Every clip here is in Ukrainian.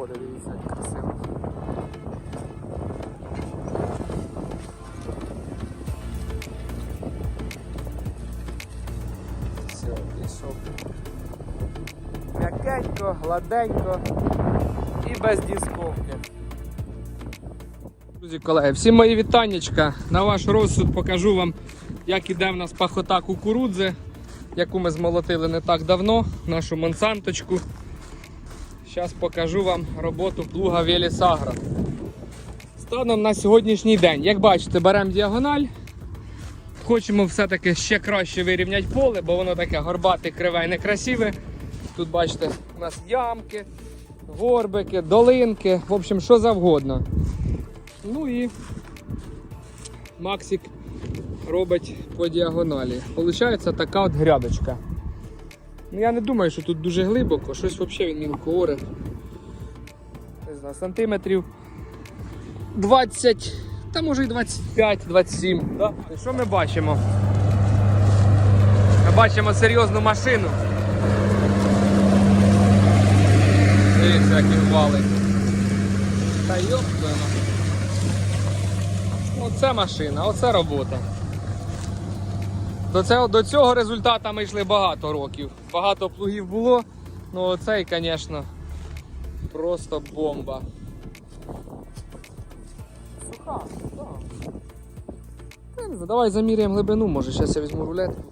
погоди, дивіться, як красиво. Все, пішов. М'якенько, гладенько і без дісковки. Друзі, колеги, всі мої вітаннячка. На ваш розсуд покажу вам, як іде в нас пахота кукурудзи, яку ми змолотили не так давно, нашу монсанточку. Зараз покажу вам роботу плуга Веліс Агро. Станом на сьогоднішній день, як бачите, беремо діагональ. Хочемо все-таки ще краще вирівняти поле, бо воно таке горбате, криве і некрасиве. Тут бачите, у нас ямки, горбики, долинки, в общем, що завгодно. Ну і Максик робить по діагоналі. Получається така от грядочка. Ну я не думаю, що тут дуже глибоко, щось взагалі він мілко оре. Не знаю, сантиметрів 20, та може і 25-27. Да? Що ми бачимо? Ми бачимо серйозну машину. Дивіться, як він валить. Та йоптано. Оце машина, оце робота. До цього, до цього результату ми йшли багато років. Багато плугів було, ну оцей, звісно, просто бомба. Суха, так. Знаю, Давай заміряємо глибину, може, зараз я візьму рулетку.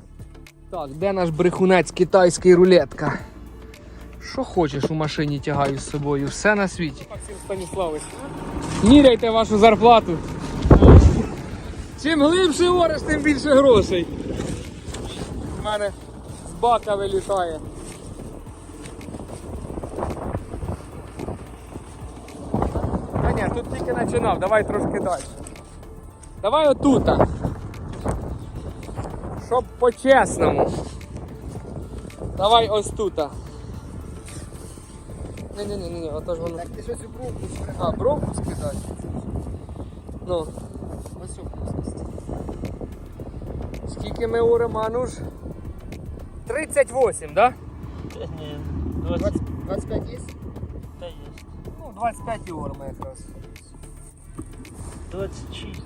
Так, де наш брехунець китайський рулетка? Що хочеш у машині тягаю з собою, все на світі. Максим Станіславович, міряйте вашу зарплату. Чим глибше ореш, тим більше грошей. Мене з бака вилітає. Та ні, тут тільки починав, давай трошки далі. Давай отута. Щоб по-чесному. Давай ось тута. Ні-ні-ні, ні, ото ж воно. Так ти щось у бровку А, бровку скидати? Ну, Ось у скільки ми у Роману ж? 38, да? Та ні, 20 20 25 є? та є. Ну, 25 орма якраз. 26.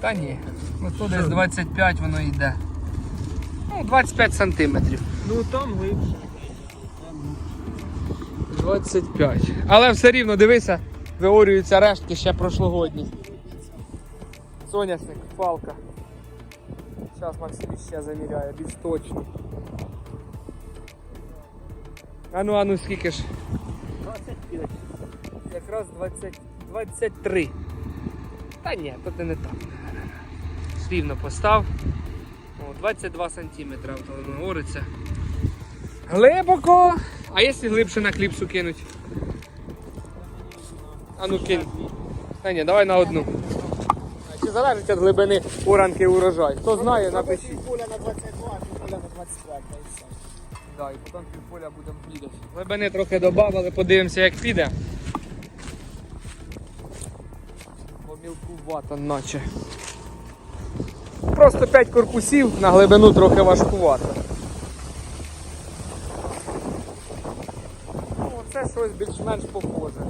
Та ні. Ну тут десь 25 воно йде. Ну, 25 сантиметрів. Ну там глибше. 25. Але все рівно, дивися, виорюються рештки ще прошлогодні. Соняшник, палка. Зараз Максим ще заміряє, більш точно. Ану, ану, скільки ж? 25. Якраз 20, 23. Та ні, то ти не так. Рівно постав. О, 22 сантиметра говориться. Глибоко. А якщо глибше на кліпсу кинуть? А ну кинь. Та ні, давай на одну. Чи залежить від глибини уранки урожай? Хто знає, напишіть. Поля на 22, а поля на 25, і все. Да, і потім півполя будемо кидати. Глибини трохи додали, подивимося як піде. Бо мілкувато наче. Просто 5 корпусів на глибину трохи важкувато. Ну, це щось більш-менш похоже.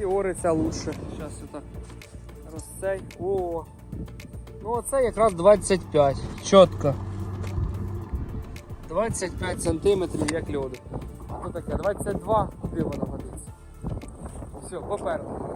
І ориться лучше. Зараз отак розцей. О, Ну оце якраз 25. Чітко. 25 сантиметрів як льоду. То таке, 22, куди воно годиться. Все, попереду.